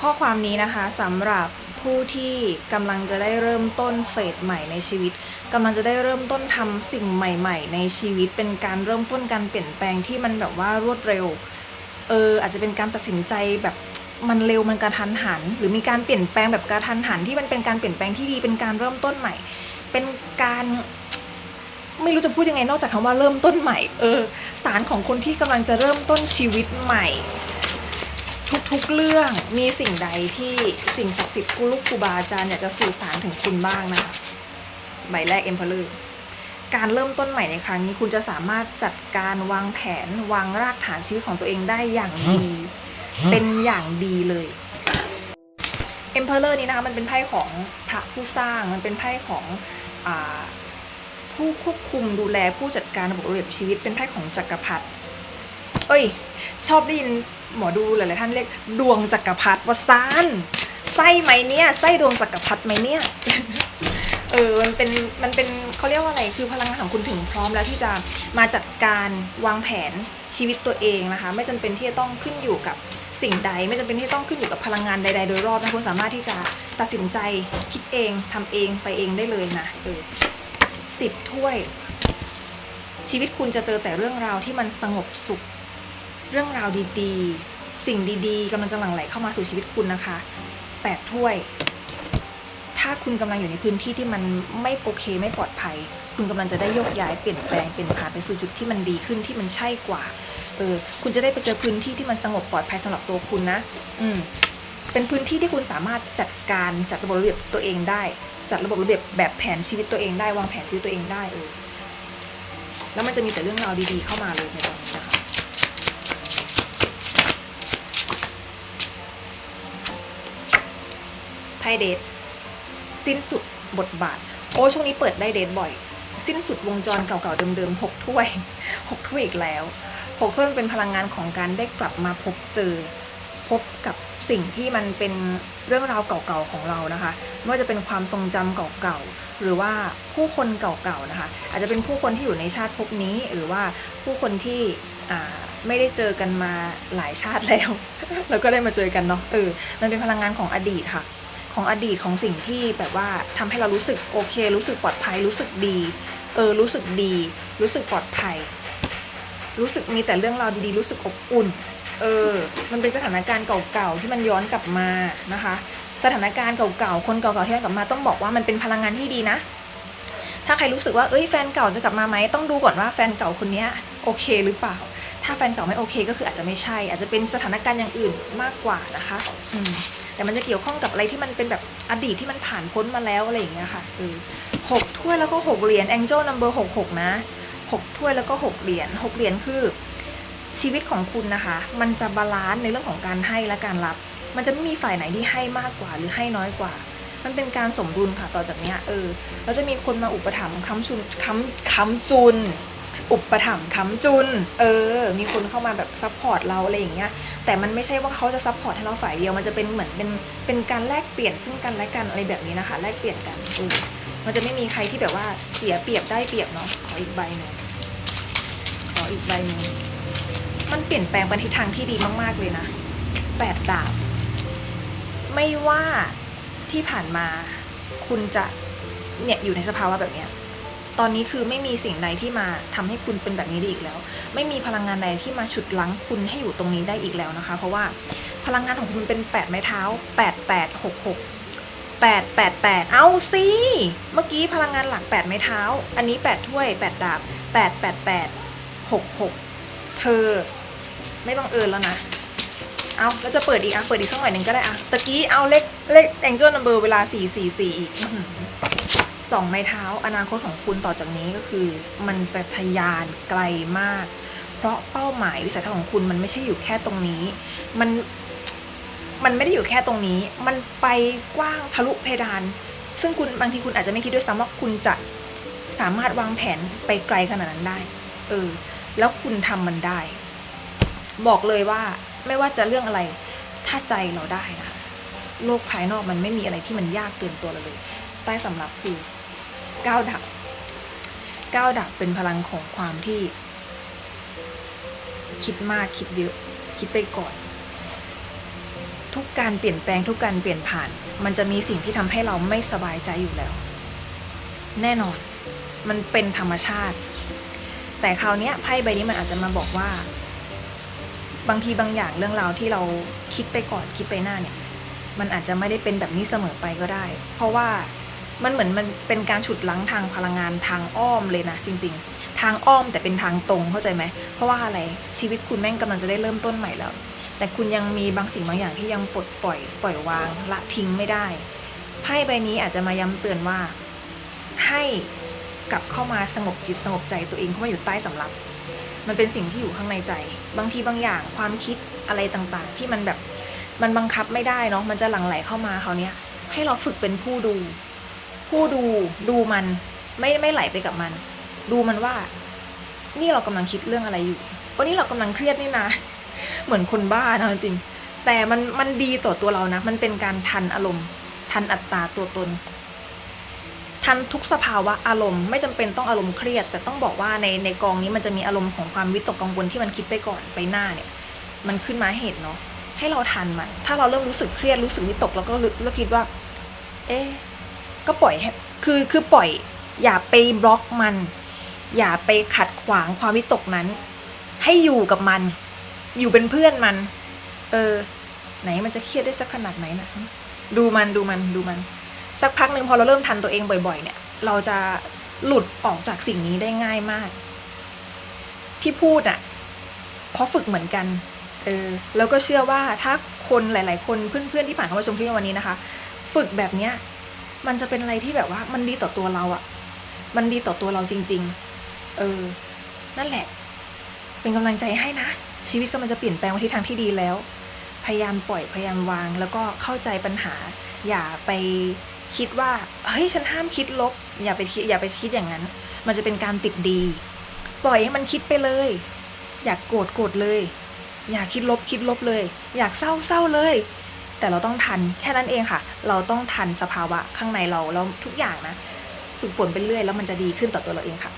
ข้อความนี้นะคะสำหรับผู้ที่กำลังจะได้เริ่มต้นเฟสใหม่ในชีวิตกำลังจะได้เริ่มต้นทำสิ่งใหม่ ๆ ในชีวิตเป็นการเริ่มต้นการเปลี่ยนแปลงที่มันแบบว่ารวดเร็วเอออาจจะเป็นการตัดสินใจแบบมันเร็วมันกระทันหัน หรือมีการเปลี่ยนแปลงแบบกระทันหันที่มันเป็นการเปลี่ยนแปลงที่ดีเป็นการเริ่มต้นใหม่ เป็นการไม่รู้จะพูดยังไงนอกจากคำว่าเริ่มต้นใหม่ เออ สารของคนที่กำลังจะเริ่มต้นชีวิตใหม่ ทุกๆเรื่องมีสิ่งใดที่สิ่งศักดิ์สิทธิ์ครูลูกครูบาอาจารย์อยากจะสื่อสารถึงคุณบ้างนะคะใบแรกเอ็มพลือการเริ่มต้นใหม่ในครั้งนี้คุณจะสามารถจัดการวางแผนวางรากฐานชีวิตของตัวเองได้อย่างดี เป็นอย่างดีเลย Emperor นี้นะคะมันเป็นไพ่ของพระผู้สร้างมันเป็นไพ่ของอผู้ควบคุมดูแลผู้จัดการระบบระเบียบชีวิตเป็นไพ่ของจักรพรรดิ เอ้ย ชอบได้ยินหมอดูหลายๆท่านเรียกดวงจักรพรรดิวาซานไส้ไหมเนี่ยไส้ดวงจักรพรรดิไหมเนี่ยเออมันเป็นมันเป็นเขาเรียกว่าอะไรคือพลังงานของคุณถึงพร้อมแล้วที่จะมาจัดการวางแผนชีวิตตัวเองนะคะ ไม่จำเป็นที่จะต้องขึ้นอยู่กับสิ่งใด ไม่จำเป็นที่ต้องขึ้นอยู่กับพลังงานใด ๆ โดยรอบนะคุณสามารถที่จะตัดสินใจคิดเองทำเองไปเองได้เลยนะเออสิบถ้วย ชีวิตคุณจะเจอแต่เรื่องราวที่มันสงบสุข เรื่องราวดีๆ สิ่งดีๆกำลังจะหลั่งไหลเข้ามาสู่ชีวิตคุณนะคะแปดถ้วย ถ้าคุณกำลังอยู่ในพื้นที่ที่มันไม่โอเคไม่ปลอดภัย คุณกำลังจะได้โยกย้ายเปลี่ยนแปลงเปลี่ยนผ่านไปสู่จุดที่มันดีขึ้นที่มันใช่กว่าเออคุณจะได้ไปเจอพื้นที่ที่มันสงบปลอดภัยสำหรับตัวคุณนะ อืมเป็นพื้นที่ที่คุณสามารถจัดการจัดระบบระเบียบตัวเองได้ จัดระบบระเบียบแบบแผนชีวิตตัวเองได้วางแผนชีวิตตัวเองได้เออแล้วมันจะมีแต่เรื่องราวดีๆเข้ามาเลยในตอนนี้นะคะ พ่เดทสิ้นสุดบทบาท โอ้ช่วงนี้เปิดได้เดทบ่อย สิ้นสุดวงจรเก่าๆเดิมๆหกถ้วยหกถ้วยอีกแล้วหกถ้วยมันเป็นพลังงานของการได้กลับมาพบเจอ พบกับสิ่งที่มันเป็นเรื่องราวเก่าๆของเรานะคะ ไม่ว่าจะเป็นความทรงจำเก่าๆ หรือว่าผู้คนเก่าๆนะคะ อาจจะเป็นผู้คนที่อยู่ในชาติภพนี้ หรือว่าผู้คนที่ไม่ได้เจอกันมาหลายชาติแล้ว แล้วก็ได้มาเจอกันเนาะเออมันเป็นพลังงานของอดีตค่ะ ของอดีตของสิ่งที่แบบว่าทำให้เรารู้สึกโอเค รู้สึกปลอดภัย รู้สึกดี เออ รู้สึกดี รู้สึกปลอดภัย รู้สึกมีแต่เรื่องราวดีๆ รู้สึกอบอุ่น เออ มันเป็นสถานการณ์เก่าๆที่มันย้อนกลับมานะคะ สถานการณ์เก่าๆ คนเก่าๆที่ย้อนกลับมาต้องบอกว่ามันเป็นพลังงานที่ดีนะ ถ้าใครรู้สึกว่า เอ้ย แฟนเก่าจะกลับมาไหมต้องดูก่อนว่าแฟนเก่าคนนี้โอเคหรือเปล่า ถ้าแฟนเก่าไม่โอเค ก็คืออาจจะไม่ใช่ อาจจะเป็นสถานการณ์อย่างอื่นมากกว่านะคะ อืม แต่มันจะเกี่ยวข้องกับอะไรที่มันเป็นแบบอดีตที่มันผ่านพ้นมาแล้วอะไรอย่างเงี้ยค่ะเออหกถ้วยแล้วก็หกเหรียญ Angel Number หกหกนะหกถ้วยแล้วก็หกเหรียญหกเหรียญคือชีวิตของคุณนะคะ มันจะบาลานซ์ในเรื่องของการให้และการรับ มันจะไม่มีฝ่ายไหนที่ให้มากกว่าหรือให้น้อยกว่า มันเป็นการสมดุลค่ะต่อจากเนี้ยเออแล้วจะมีคนมาอุปถัมภ์ค้ำชุนค้ำค้ำจุน อุปถัมภ์ค้ำจุน เออ มีคนเข้ามาแบบซัพพอร์ตเราอะไรอย่างเงี้ย แต่มันไม่ใช่ว่าเขาจะซัพพอร์ตให้เราฝ่ายเดียว มันจะเป็นเหมือนเป็น เป็นการแลกเปลี่ยนซึ่งกันและกันอะไรแบบนี้นะคะ แลกเปลี่ยนกันเออมันจะไม่มีใครที่แบบว่าเสียเปรียบได้เปรียบเนาะ ขออีกใบหนึ่งขออีกใบหนึ่งมันเปลี่ยนแปลงไปทิศทางที่ดีมาก ๆ เลยนะแปดดาบ ไม่ว่าที่ผ่านมาคุณจะเนี่ยอยู่ในสภาวะแบบเนี้ย ตอนนี้คือไม่มีสิ่งใดที่มาทำให้คุณเป็นแบบนี้ได้อีกแล้ว ไม่มีพลังงานใดที่มาฉุดลั้งคุณให้อยู่ตรงนี้ได้อีกแล้วนะคะ เพราะว่าพลังงานของคุณเป็น8ไม้เท้า 8 8 6 6 8 8 8 เอาสิเมื่อกี้พลังงานหลัก 8 ไม้เท้า อันนี้ 8 ถ้วย 8 ดาบ 8 8 8 6 6 เธอ ไม่บังเอิญแล้วนะ เอาแล้วจะเปิดอีกอะ เปิดอีกสักหน่อยหนึ่งก็ได้อะ ตะกี้เอาเลขเลข Angel Number เวลา 4 4 4 อีกอื้อหือ สองไม้เท้าอนาคตของคุณต่อจากนี้ก็คือ มันจะทะยานไกลมาก เพราะเป้าหมายวิสัยทัศน์ของคุณมันไม่ใช่อยู่แค่ตรงนี้ มันมันไม่ได้อยู่แค่ตรงนี้ มันไปกว้างทะลุเพดาน ซึ่งคุณบางทีคุณอาจจะไม่คิดด้วยซ้ำว่าคุณจะสามารถวางแผนไปไกลขนาดนั้นได้ เออ แล้วคุณทำมันได้ บอกเลยว่าไม่ว่าจะเรื่องอะไร ถ้าใจเราได้นะ โลกภายนอกมันไม่มีอะไรที่มันยากเกินตัวเราเลย ใต้สำรับคือ ก้าดับก้าดับเป็นพลังของความที่ คิดมากคิดเยอะคิดไปก่อน ทุกการเปลี่ยนแปลงทุกการเปลี่ยนผ่าน มันจะมีสิ่งที่ทำให้เราไม่สบายใจอยู่แล้ว แน่นอนมันเป็นธรรมชาติ แต่คราวเนี้ยไพ่ใบนี้มันอาจจะมาบอกว่า บางทีบางอย่างเรื่องราวที่เราคิดไปก่อนคิดไปหน้าเนี่ย มันอาจจะไม่ได้เป็นแบบนี้เสมอไปก็ได้ เพราะว่า มันเหมือนมันเป็นการฉุดลั้งทางพลังงานทางอ้อมเลยนะจริง ๆ ทางอ้อมแต่เป็นทางตรงเข้าใจไหม เพราะว่าอะไรชีวิตคุณแม่งกำลังจะได้เริ่มต้นใหม่แล้ว แต่คุณยังมีบางสิ่งบางอย่างที่ยังปลดปล่อยปล่อยวางละทิ้งไม่ได้ไพ่ใบนี้อาจจะมาย้ำเตือนว่า ให้กลับเข้ามาสงบจิตสงบใจตัวเองเข้ามาอยู่ใต้สำรับ มันเป็นสิ่งที่อยู่ข้างในใจ บางทีบางอย่างความคิดอะไรต่างๆ ที่มันแบบมันบังคับไม่ได้เนาะมันจะหลั่งไหลเข้ามาเขาวเนี้ยให้เราฝึกเป็นผู้ดู ผู้ดูดูมันไม่ไม่ไหลไปกับมัน ดูมันว่า นี่เรากำลังคิดเรื่องอะไรอยู่วันนี้เรากำลังเครียดนี่นะ เหมือนคนบ้านะจริง แต่มันมันดีต่อตัวเรานะ มันเป็นการทันอารมณ์ ทันอัตตาตัวตน ทันทุกสภาวะอารมณ์ ไม่จำเป็นต้องอารมณ์เครียด แต่ต้องบอกว่าในในกองนี้มันจะมีอารมณ์ของความวิตกกังวลที่มันคิดไปก่อนไปหน้าเนี่ย มันขึ้นมาเห็นเนาะให้เราทันมัน ถ้าเราเริ่มรู้สึกเครียดรู้สึกวิตก แล้วก็รู้แล้วคิดว่า เอ๊ะ ก็ปล่อยคือคือปล่อย อย่าไปบล็อกมัน อย่าไปขัดขวางความวิตกนั้น ให้อยู่กับมัน อยู่เป็นเพื่อนมัน เออ ไหนมันจะเครียดได้สักขนาดไหนนะดูมันดูมันดูมัน สักพักหนึ่งพอเราเริ่มทันตัวเองบ่อยๆ เนี่ย เราจะหลุดออกจากสิ่งนี้ได้ง่ายมาก ที่พูดอะเพราะฝึกเหมือนกันเออแล้วก็เชื่อว่าถ้าคนหลาย ๆ คนเพื่อนๆที่ผ่านเข้ามาชมคลิปวันนี้นะคะ ฝึกแบบเนี้ย มันจะเป็นอะไรที่แบบว่ามันดีต่อตัวเราอะมันดีต่อตัวเราจริง ๆ เออ นั่นแหละ เป็นกำลังใจให้นะ ชีวิตกำลังจะเปลี่ยนแปลงไปทิศทางที่ดีแล้ว พยายามปล่อยพยายามวาง แล้วก็เข้าใจปัญหา อย่าไปคิดว่า เฮ้ย ฉันห้ามคิดลบ อย่าไปคิด อย่าไปคิดอย่างนั้น มันจะเป็นการติดดี ปล่อยให้มันคิดไปเลย อยากโกรธโกรธเลย อยากคิดลบคิดลบเลย อยากเศร้าเศร้าเลย แต่เราต้องทันแค่นั้นเองค่ะ เราต้องทันสภาวะข้างในเราแล้วทุกอย่างนะ ฝึกฝนไปเรื่อยแล้วมันจะดีขึ้นต่อตัวเราเองค่ะ